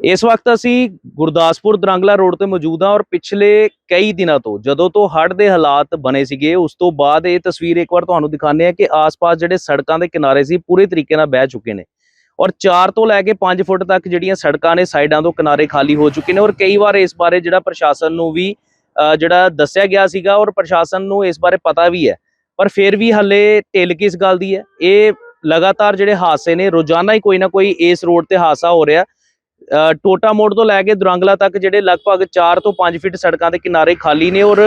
ਇਸ ਵਕਤ ਅਸੀਂ ਗੁਰਦਾਸਪੁਰ ਦਰੰਗਲਾ ਰੋਡ ਤੇ ਮੌਜੂਦ ਹਾਂ ਔਰ ਪਿਛਲੇ ਕਈ ਦਿਨਾਂ ਤੋਂ, ਜਦੋਂ ਤੋਂ ਹੜ੍ਹ ਦੇ ਹਾਲਾਤ ਬਣੇ ਸੀਗੇ, ਉਸ ਤੋਂ ਬਾਅਦ ਇਹ ਤਸਵੀਰ ਇੱਕ ਵਾਰ ਤੁਹਾਨੂੰ ਦਿਖਾਉਂਦੇ ਆ ਕਿ ਆਸ-ਪਾਸ ਜਿਹੜੇ ਸੜਕਾਂ ਦੇ ਕਿਨਾਰੇ ਸੀ, ਪੂਰੇ ਤਰੀਕੇ ਨਾਲ ਬਹਿ ਚੁੱਕੇ ਨੇ। ਔਰ 4 ਤੋਂ ਲੈ ਕੇ 5 ਫੁੱਟ ਤੱਕ ਜਿਹੜੀਆਂ ਸੜਕਾਂ ਨੇ, ਸਾਈਡਾਂ ਤੋਂ ਕਿਨਾਰੇ ਖਾਲੀ ਹੋ ਚੁੱਕੇ ਨੇ ਔਰ ਕਈ ਵਾਰ ਇਸ ਬਾਰੇ ਜਿਹੜਾ ਪ੍ਰਸ਼ਾਸਨ ਨੂੰ ਵੀ ਜਿਹੜਾ ਦੱਸਿਆ ਗਿਆ ਸੀਗਾ ਔਰ ਪ੍ਰਸ਼ਾਸਨ ਨੂੰ ਇਸ ਬਾਰੇ ਪਤਾ ਵੀ ਹੈ। ਪਰ ਫਿਰ ਵੀ ਹੱਲੇ ਢਿੱਲ ਕਿਸ ਗੱਲ ਦੀ ਹੈ? ਇਹ ਲਗਾਤਾਰ ਜਿਹੜੇ ਹਾਦਸੇ ਨੇ, ਰੋਜ਼ਾਨਾ ਹੀ ਕੋਈ ਨਾ ਕੋਈ ਇਸ ਰੋਡ ਤੇ ਹਾਦਸਾ ਹੋ ਰਿਹਾ। ਟੋਟਾ ਮੋੜ ਤੋਂ ਲੈ ਕੇ ਦੁਰੰਗਲਾ ਤੱਕ ਜਿਹੜੇ ਲਗਭਗ 4 ਤੋਂ 5 ਫੁੱਟ ਸੜਕਾਂ ਦੇ ਕਿਨਾਰੇ ਖਾਲੀ ਨੇ ਔਰ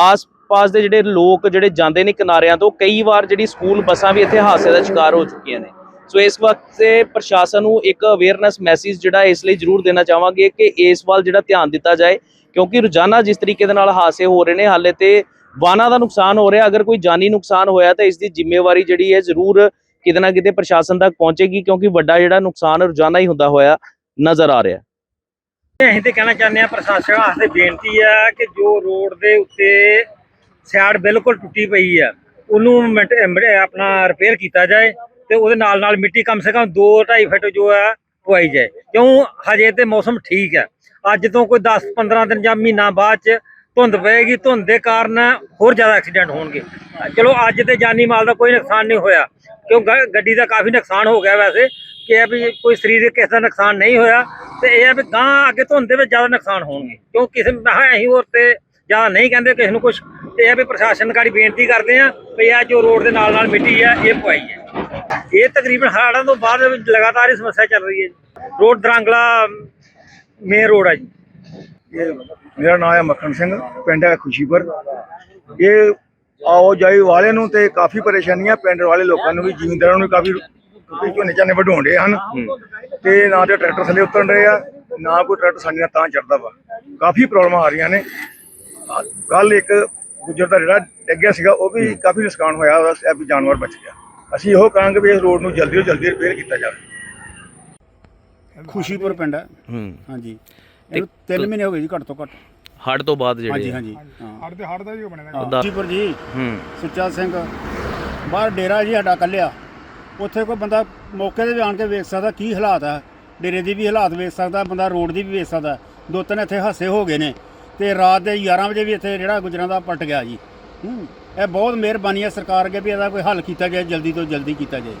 ਆਸ-ਪਾਸ ਦੇ ਜਿਹੜੇ ਲੋਕ ਜਿਹੜੇ ਜਾਂਦੇ ਨੇ ਕਿਨਾਰਿਆਂ ਤੋਂ, ਕਈ ਵਾਰ ਜਿਹੜੀ ਸਕੂਲ ਬੱਸਾਂ ਵੀ ਇੱਥੇ ਹਾਦਸੇ ਦਾ ਸ਼ਿਕਾਰ ਹੋ ਚੁੱਕੀਆਂ ਨੇ। ਸੋ ਇਸ ਵਕਤ ਤੇ ਪ੍ਰਸ਼ਾਸਨ ਨੂੰ ਇੱਕ ਅਵੇਅਰਨੈਸ ਮੈਸੇਜ ਜਿਹੜਾ ਇਸ ਲਈ ਜ਼ਰੂਰ ਦੇਣਾ ਚਾਹਾਂਗੇ ਕਿ ਇਸ ਵੱਲ ਜਿਹੜਾ ਧਿਆਨ ਦਿੱਤਾ ਜਾਏ, ਕਿਉਂਕਿ ਰੋਜ਼ਾਨਾ ਜਿਸ ਤਰੀਕੇ ਦੇ ਨਾਲ ਹਾਦਸੇ ਹੋ ਰਹੇ ਨੇ, ਹਾਲੇ ਤੇ ਵਾਹਨਾਂ ਦਾ ਨੁਕਸਾਨ ਹੋ ਰਿਹਾ। ਅਗਰ ਕੋਈ ਜਾਨੀ ਨੁਕਸਾਨ ਹੋਇਆ ਤਾਂ ਇਸ ਦੀ ਜ਼ਿੰਮੇਵਾਰੀ ਜਿਹੜੀ ਹੈ ਜ਼ਰੂਰ ਕਿਤੇ ਨਾ ਕਿਤੇ ਪ੍ਰਸ਼ਾਸਨ ਤੱਕ ਪਹੁੰਚੇਗੀ, ਕਿਉਂਕਿ ਵੱਡਾ ਜਿਹੜਾ ਨੁਕਸਾਨ ਰੋਜ਼ਾਨਾ ਹੀ ਹੁੰਦਾ ਹੋਇਆ। ਨਜ਼ਰ ਆ ਰਿਹਾ। ਅਸੀਂ ਤੇ ਕਹਿਣਾ ਚਾਹੁੰਦੇ ਆ ਪ੍ਰਸ਼ਾਸਨ ਵਾਸਤੇ ਬੇਨਤੀ ਆ ਕਿ ਜੋ ਰੋਡ ਦੇ ਉੱਤੇ ਸਾਈਡ ਬਿਲਕੁਲ ਟੁੱਟੀ ਪਈ ਆ, ਉਹਨੂੰ ਆਪਣਾ ਰਿਪੇਅਰ ਕੀਤਾ ਜਾਏ ਤੇ ਉਹਦੇ ਨਾਲ ਨਾਲ ਮਿੱਟੀ ਕਮ ਸੇ ਕਮ 2.5 ਫੁੱਟ ਜੋ ਆ, ਪਵਾਈ ਜਾਏ। ਕਿਉਂ? ਹਜੇ ਤੇ ਮੌਸਮ ਠੀਕ ਹੈ ਅੱਜ ਤੋਂ ਕੋਈ 10 15 ਦਿਨ ਜਾਂ ਮਹੀਨਾ ਬਾਅਦ ਚ ਧੁੰਦ ਪਏਗੀ, ਧੁੰਦ ਦੇ ਕਾਰਨ ਹੋਰ ਜ਼ਿਆਦਾ ਐਕਸੀਡੈਂਟ ਹੋਣਗੇ। ਚਲੋ ਅੱਜ ਤੇ ਜਾਨੀ ਮਾਲ ਦਾ ਕੋਈ ਨੁਕਸਾਨ ਨਹੀਂ ਹੋਇਆ। ਕਿਉਂ? ਗ- ਗੱਡੀ ਦਾ ਕਾਫੀ ਨੁਕਸਾਨ ਹੋ ਗਿਆ ਵੈਸੇ। ਕਿ ਇਹ ਵੀ ਕੋਈ ਸਰੀਰਕ ਕਿਸੇ ਦਾ ਨੁਕਸਾਨ ਨਹੀਂ ਹੋਇਆ ਤੇ ਇਹ ਆ ਵੀ ਗਾਂ ਅੱਗੇ ਧੁੰਦ ਦੇ ਵਿੱਚ ਜ਼ਿਆਦਾ ਨੁਕਸਾਨ ਹੋਣਗੇ। ਕਿਉਂ ਕਿਸੇ ਮੈਂ ਅਸੀਂ ਹੋਰ ਤੇ ਜ਼ਿਆਦਾ ਨਹੀਂ ਕਹਿੰਦੇ ਕਿਸੇ ਨੂੰ ਕੁਝ ਤੇ ਇਹ ਆ ਵੀ ਪ੍ਰਸ਼ਾਸਨ ਗਾੜੀ ਬੇਨਤੀ ਕਰਦੇ ਆ ਵੀ ਇਹ ਜੋ ਰੋਡ ਦੇ ਨਾਲ ਨਾਲ ਮਿੱਟੀ ਆ, ਇਹ ਪਵਾਈ ਹੈ ਇਹ ਤਕਰੀਬਨ ਹੜ੍ਹਾਂ ਤੋਂ ਬਾਅਦ ਲਗਾਤਾਰ ਹੀ ਸਮੱਸਿਆ ਚੱਲ ਰਹੀ ਹੈ ਜੀ। ਰੋਡ ਦਰਾਂਗਲਾ ਮੇਨ ਰੋਡ ਆ ਜੀ। ਮੇਰਾ ਨਾਮ ਹੈ ਮੱਖਣ ਸਿੰਘ, ਪਿੰਡ ਹੈ ਖੁਸ਼ੀਪੁਰ। ਇਹ ਆਓ ਜਾਈ ਵਾਲੇ ਨੂੰ ਤੇ ਕਾਫੀ ਪਰੇਸ਼ਾਨੀਆਂ, ਪਿੰਡ ਵਾਲੇ ਲੋਕਾਂ ਨੂੰ ਵੀ, ਜ਼ਿਮੀਂਦਾਰਾਂ ਨੂੰ ਵੀ ਕਾਫੀ ਕਿਉਂਕਿ ਝੋਨੇ ਝਾਨੇ ਵਢਾਉਣ ਰਹੇ ਹਨ। ਤੇ ਨਾ ਤੇ ਟਰੈਕਟਰ ਥੱਲੇ ਉਤਰਨ ਰਹੇ ਆ ਨਾ ਕੋਈ ਟਰੈਕਟਰ ਸਾਡੀਆਂ ਤਾਂ ਚੜਦਾ ਵਾ। ਕਾਫੀ ਪ੍ਰੋਬਲਮਾਂ ਆ ਰਹੀਆਂ ਨੇ। ਕੱਲ ਇੱਕ ਗੁੱਜਰ ਦਾ ਜਿਹੜਾ ਡਿੱਗਿਆ ਸੀਗਾ ਉਹ ਵੀ ਕਾਫੀ ਨੁਕਸਾਨ ਹੋਇਆ ਉਹਦਾ ਇਹ ਵੀ ਜਾਨਵਰ ਬਚ ਗਿਆ। ਅਸੀਂ ਇਹੋ ਕਹਾਂਗੇ ਵੀ ਇਸ ਰੋਡ ਨੂੰ ਜਲਦੀ ਤੋਂ ਜਲਦੀ ਰਿਪੇਅਰ ਕੀਤਾ ਜਾਵੇ। ਖੁਸ਼ੀਪੁਰ ਪਿੰਡ ਹੈ। ਹੂੰ। ਹਾਂਜੀ। ਇਹਨੂੰ 3 ਮਹੀਨੇ ਹੋ ਗਏ ਜੀ ਘੱਟ ਤੋਂ ਘੱਟ। ਹੜ੍ਹ ਤੋਂ ਬਾਅਦ ਹਾਂਜੀ ਜਿਹੜੇ ਹਾਂਜੀ। ਹਾਂ। ਹੜ ਦੇ ਹੜ ਦਾ ਹੀ ਬਣਿਆ ਹਾਂ, ਖੁਸ਼ੀਪੁਰ ਜੀ। ਹੂੰ। ਸੁੱਚਾ ਸਿੰਘ। ਬਾਹਰ ਡੇਰਾ ਜੀ ਸਾਡਾ ਕੱਲਿਆ। ਉੱਥੇ ਕੋਈ ਬੰਦਾ ਮੌਕੇ ਤੇ ਵੀ ਆਣ ਕੇ ਵੇਖ ਸਕਦਾ ਕੀ ਹਾਲਾਤ ਆ। ਡੇਰੇ ਦੀ ਵੀ ਹਾਲਾਤ ਵੇਖ ਸਕਦਾ, ਬੰਦਾ ਰੋਡ ਦੀ ਵੀ ਵੇਖ ਸਕਦਾ। ਦੋ ਤਿੰਨ ਇੱਥੇ ਹਾਸੇ ਹੋ ਗਏ ਨੇ ਤੇ ਰਾਤ ਦੇ 11 ਵਜੇ ਵੀ ਇੱਥੇ ਜਿਹੜਾ ਗੁਜਰਾਂ ਦਾ ਪਲਟ ਗਿਆ ਜੀ। ਇਹ ਬਹੁਤ ਮਿਹਰਬਾਨੀ ਹੈ ਸਰਕਾਰ ਅੱਗੇ ਵੀ ਇਹਦਾ ਕੋਈ ਹੱਲ ਕੀਤਾ ਜਾਏ, ਜਲਦੀ ਤੋਂ ਜਲਦੀ ਕੀਤਾ ਜਾਏ।